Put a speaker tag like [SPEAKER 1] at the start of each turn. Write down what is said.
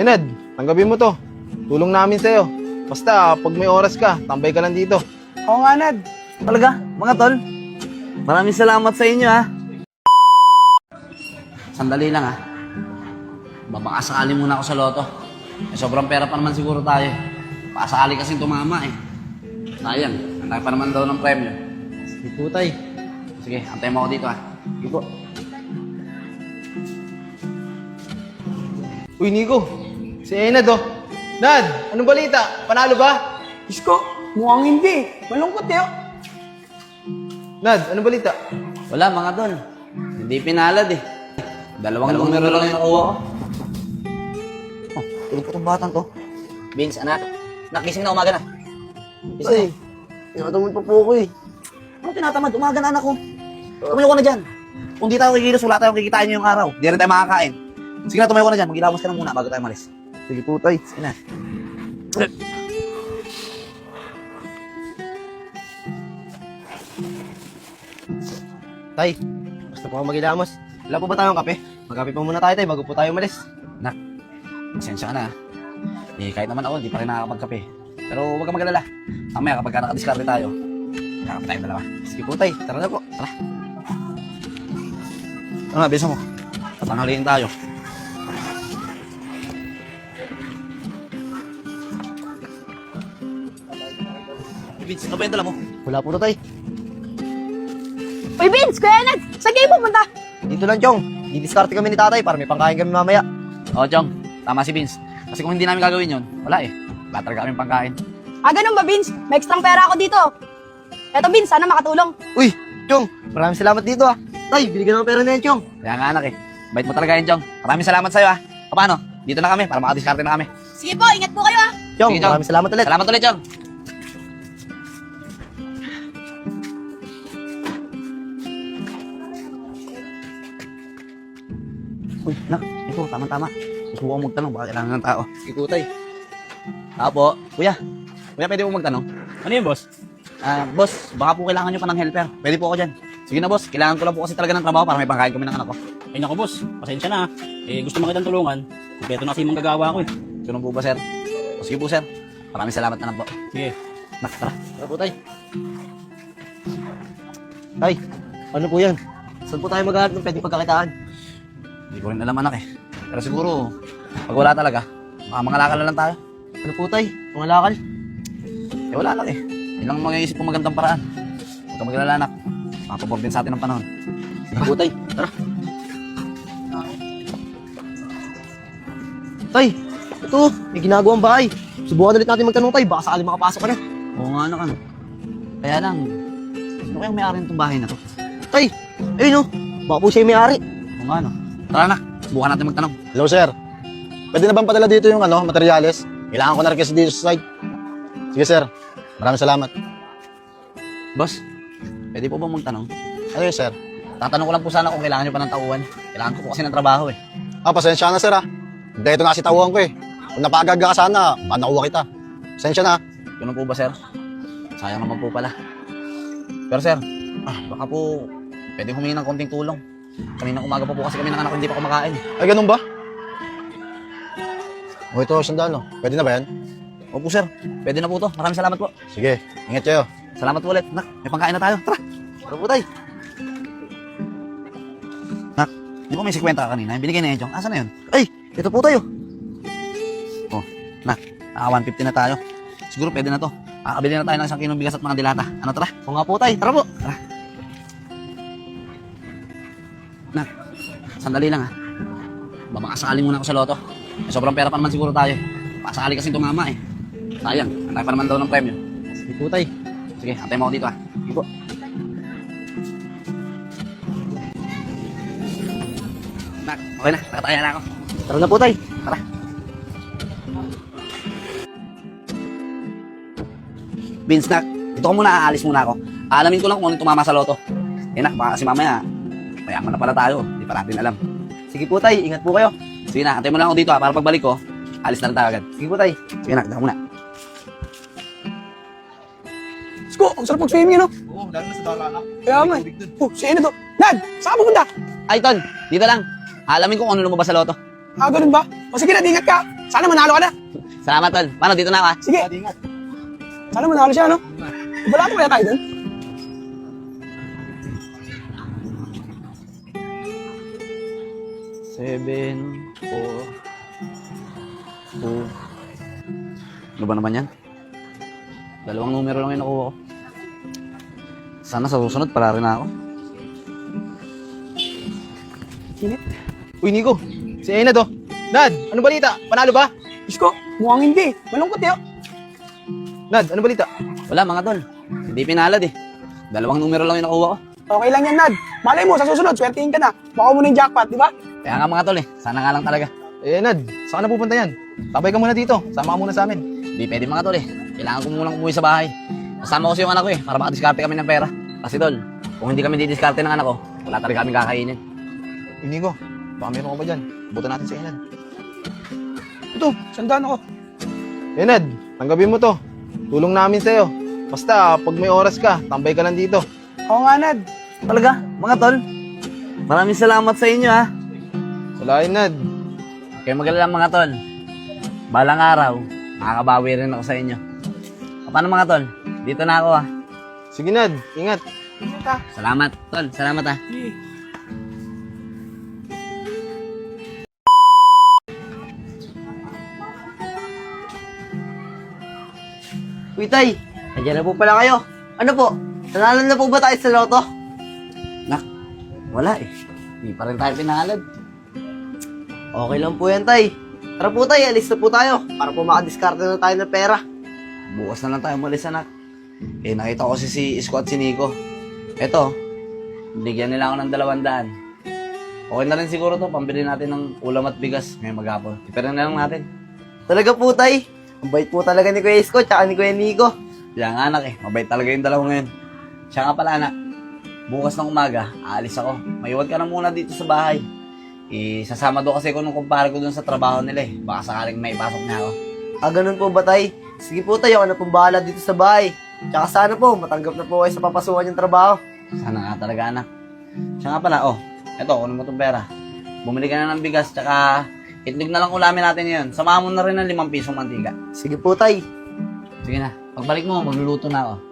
[SPEAKER 1] Eh, Ned, tanggapin mo to. Tulong namin sa'yo. Basta, pag may oras ka, tambay ka lang dito.
[SPEAKER 2] Oo nga, Nad.
[SPEAKER 3] Talaga, mga tol. Maraming salamat sa inyo, ha. Sandali lang, ha. Babakasakali muna ako sa loto. Eh, sobrang pera pa naman siguro tayo. Pakasakali kasi tumama, eh. Sayang, ang laki pa naman daw ng premyo.
[SPEAKER 1] Sige po, tay.
[SPEAKER 3] Sige, antayin mo ako dito, ha. Sige po.
[SPEAKER 1] Uy, Nico. Si Enad, oh. Nad, anong balita? Panalo ba?
[SPEAKER 2] Isko, mukhang hindi. Malungkot eh. oh.
[SPEAKER 1] Nad, anong balita?
[SPEAKER 3] Wala, mga tol. Hindi pinalad, eh. Dalawang, numero lang yung nakuha ko. Oh, tulog ko tong batang to. Vince, anak. Nakising na umaga na.
[SPEAKER 2] Ay, tinatamad pa po ako eh.
[SPEAKER 3] Ano tinatamad? Umaga na anak ko. Tumayo ka na dyan. Kung di tayo kikilos, wala tayong kikitain nyo yung araw. Di rin tayo makakain. Sige na, tumayo ka na dyan. Magilamos ka na muna bago tayo malis.
[SPEAKER 2] Sige po, tay.
[SPEAKER 3] Sige na.
[SPEAKER 1] Tay, basta po ako magilamos. Wala po ba tayong kape? Magkape pa muna tayo, tay, bago po tayo umalis.
[SPEAKER 3] Nak, pasensya ka na. ha. Eh, kahit naman ako, di pa rin nakakapagkape. Pero huwag ka magalala. Mamaya kapag ka nakadiskarte tayo, kakape tayong dalawa.
[SPEAKER 1] Sige po, tay. Tara na po.
[SPEAKER 3] Tara. Ano nga, bisa mo. Tatanghaliin tayo. Vince, ano ba yung dala mo?
[SPEAKER 1] Wala po na, tay.
[SPEAKER 4] Uy, Vince! Kuya Ned! Saan kayo pumunta?
[SPEAKER 1] Dito lang, Chong. Didiskarte kami ni tatay para may pangkain kami mamaya.
[SPEAKER 3] Oo, Chong. Tama si Vince. Kasi kung hindi namin gagawin yun, wala eh. Wala talaga kami pangkain.
[SPEAKER 4] Ah, ganun ba, Vince? May extrang pera ako dito. Eto, Vince, sana makatulong.
[SPEAKER 1] Uy, Chong, maraming salamat dito, ah. Tay, binigyan ng pera na yan, Chong.
[SPEAKER 3] Kaya nga anak eh. Bait mo talaga yan, Chong. Maraming salamat sa'yo ah. O paano? Dito na kami para makadiskarte na kami.
[SPEAKER 4] Sige po, ingat po kayo ah.
[SPEAKER 1] Chong,
[SPEAKER 3] Sige, Chong.
[SPEAKER 1] maraming salamat ulit.
[SPEAKER 3] Salamat ulit, Chong. Uy, nak, ito, tama-tama. Susubukan magtanong, baka kailangan ng tao.
[SPEAKER 1] Sige po, tay.
[SPEAKER 3] Apo, kuya. Kuya, pwede mo magtanong?
[SPEAKER 5] Ano yun, boss?
[SPEAKER 3] Ah, boss, baka po kailangan nyo pa ng helper. Pwede po ako dyan. Sige na, boss. Kailangan ko lang po kasi talaga ng trabaho para may pangkain kami ng anak ko.
[SPEAKER 5] Ay, naku, boss. Pasensya na. ah. Eh, gusto mo kitang tulungan. Kompleto na kasi yung manggagawa ko eh.
[SPEAKER 3] Ganun po ba, sir? O, sige po, sir. Maraming salamat na lang po.
[SPEAKER 5] Sige.
[SPEAKER 3] Nak, tara.
[SPEAKER 1] Tara po, tay. Tay, ano po yan? Saan po tayo maghahanap ng pwedeng pagkakitaan?
[SPEAKER 3] Hindi ko rin alam, anak eh. Pero siguro, pag wala talaga, baka mangalakal na lang tayo.
[SPEAKER 1] Ano po, tay? Pangalakal?
[SPEAKER 3] Eh, wala lang eh. Yun lang ang mag-iisip kong magandang paraan. Huwag ka maglala, anak. Makapabor din sa atin ng panahon.
[SPEAKER 1] Sige po, tay. Tara. Tay, ito, may ginagawang bahay. Subukan ulit natin magtanong, tay. Baka sakali makapasok ka na.
[SPEAKER 3] Oo nga, anak, ano. Kaya lang, sino kayang may-ari nitong bahay na to?
[SPEAKER 1] Tay, ayun oh. Baka po siya yung may-ari.
[SPEAKER 3] Oo nga, ano. Tara, anak. Subukan natin magtanong.
[SPEAKER 6] Hello, sir. Pwede na bang padala dito yung ano, materyales? Kailangan ko na rin kasi dito sa site. Sige, sir. Maraming salamat.
[SPEAKER 3] Boss, pwede po ba magtanong?
[SPEAKER 6] Ano yun, sir?
[SPEAKER 3] Tatanong ko lang po sana kung kailangan nyo pa ng tauhan. Kailangan ko po kasi ng trabaho eh.
[SPEAKER 6] Ah, pasensya na, sir, ah. Dito na kasi tawuhan ko eh. Kung napagaga ka sana, manakuha kita. Pasensya na.
[SPEAKER 3] Ganun po ba, sir? Sayang naman po pala. Pero sir, ah, baka po pwede humingi ng konting tulong. Kanina umaga pa po kasi kami ng anak ko hindi pa kumakain.
[SPEAKER 6] Ay, ganun ba? O, ito, sandalo. Pwede na ba yan?
[SPEAKER 3] Opo sir, pwede na po to. Maraming salamat po.
[SPEAKER 6] Sige, ingat kayo.
[SPEAKER 3] Salamat po ulit. Nak, may pangkain na tayo. Tara. Tara po tayo. Nak, di ba may 50 ka kanina? Yung binigay na yun, Chong. Asa na yun?
[SPEAKER 1] Ay, ito po tayo.
[SPEAKER 3] Oh, nak, naka 150 na tayo. Siguro pwede na to. Kakabili na tayo ng isang kilong bigas at mga dilata. Ano tara?
[SPEAKER 1] O nga po, tay. Tara po.
[SPEAKER 3] Tara. Sandali lang ha. Babakasakali muna ako sa loto. Eh, sobrang pera pa naman siguro tayo. Pakasakali kasi tumama eh. Sayang, ang tayo pa naman daw ng premyo.
[SPEAKER 1] Sige po, tay.
[SPEAKER 3] Sige, antay mo ako dito ha. Sige po. Nak, okay na. Nakataya na ako.
[SPEAKER 1] Tara na po, tay.
[SPEAKER 3] Tara. Vince, nak. Dito ko muna, aalis muna ako. Aalamin ko lang kung ano yung tumama sa loto. Eh, nak, baka kasi mamaya, mayaman na pala tayo pa natin alam.
[SPEAKER 1] Sige po tay, ingat po kayo.
[SPEAKER 3] Sige na, antay mo lang ako dito ha, para pagbalik ko, alis na lang tayo agad.
[SPEAKER 1] Sige po tay.
[SPEAKER 3] Sige na, kita muna.
[SPEAKER 2] Sko, ang sarap mag-swimming, ano?
[SPEAKER 1] Oo, lalo na sa dalala.
[SPEAKER 2] Kaya nga. eh. Oh, si Eno oh. to. Dad, saan ka pupunta?
[SPEAKER 3] Ay, Ton, dito lang. Alamin ko kung ano lumabas sa loto.
[SPEAKER 2] Ah, ganun ba? O sige na, ingat ka. Sana manalo ka na.
[SPEAKER 3] Salamat, Ton. Mano, dito na ako ha.
[SPEAKER 2] Sige, Ingat. sana manalo siya, ano? Wala ko kaya tayo doon?
[SPEAKER 3] 7, 4, 2. Ano ba naman yan? Dalawang numero lang yung nakuha ko. Sana sa susunod, para rin ako.
[SPEAKER 2] Sinit?
[SPEAKER 1] Uy, Nico! Si Aina to! Nad! Ano balita? Panalo ba?
[SPEAKER 2] Isko, mukhang hindi. Malungkot eh. yun.
[SPEAKER 1] Nad, ano balita?
[SPEAKER 3] Wala mga tol. Hindi pinalad eh. Dalawang numero lang yung nakuha ko.
[SPEAKER 2] Okay lang yan, Nad. Malay mo, sa susunod, swertihin ka na. Baka mo na yung jackpot, di ba?
[SPEAKER 3] Kaya nga mga tol eh. Sana nga lang talaga.
[SPEAKER 1] Eh, Nad, saan na pupunta yan? Tabay ka muna dito. Sama ka muna sa amin.
[SPEAKER 3] Hindi pwede mga tol eh. Kailangan ko munang umuwi sa bahay. Kasama ko si yung anak ko eh, para makadiskarte kami ng pera. Kasi tol, kung hindi kami didiskarte ng anak ko, wala talaga kami kakainin.
[SPEAKER 1] Uy, Nico. Baka meron ka ba dyan? Buta natin si Enad.
[SPEAKER 2] Ito, sandaan ako.
[SPEAKER 1] Enad, tanggapin mo to. Tulong namin sa'yo. Basta, pag may oras ka, tambay ka lang dito.
[SPEAKER 2] Oo nga, Nad.
[SPEAKER 3] Talaga, mga tol. Maraming salamat sa inyo ha.
[SPEAKER 1] Salain, Nad.
[SPEAKER 3] Kayo magalala mga tol. Balang araw, makakabawi rin ako sa inyo. O, Paano mga tol? Dito na ako ha.
[SPEAKER 1] Sige, Nad. Ingat.
[SPEAKER 3] Salamat, tol. Salamat ha.
[SPEAKER 7] Uy, Tay, nandiyan na po pala kayo. Ano po? Nanalo na po ba tayo sa loto?
[SPEAKER 3] Nak, wala eh. Hindi pa rin tayo pinalad.
[SPEAKER 7] Okay lang po yan, Tay. Tara po, Tay, alis na po tayo para po makadiskarte na tayo ng pera.
[SPEAKER 3] Bukas na lang tayo umalis anak. Eh, nakita ko si, si Isko at si Nico. Eto, bigyan nila ako ng dalawang daan. Okay na rin siguro to, pambili natin ng ulam at bigas ngayong maghapon. Ipera na lang natin.
[SPEAKER 7] Talaga po, Tay. Ang bait po talaga ni Kuya Isko tsaka ni Kuya Nico.
[SPEAKER 3] Kaya nga anak eh, mabait talaga yung dalawa ngayon. Siya nga pala anak, bukas ng umaga, aalis ako. Mayuwag ka na muna dito sa bahay. Isasama doon kasi ko nung kumpare ko doon sa trabaho nila eh. Baka sakaling may pasok na ako.
[SPEAKER 7] Ah, ganun po ba, Tay? Sige po, Tay. Ako na pong bahala dito sa bahay. Tsaka sana po, matanggap na po kayo sa papasukan yung trabaho.
[SPEAKER 3] Sana nga talaga anak. Siya nga pala, oh, eto, kunin mo itong pera. Bumili ka na ng bigas, tsaka itlog na lang ulamin natin ngayon. Samahan mo na rin ng limang pisong mantika.
[SPEAKER 7] Sige po, Tay.
[SPEAKER 3] Sige na, pagbalik mo, magluluto na ako.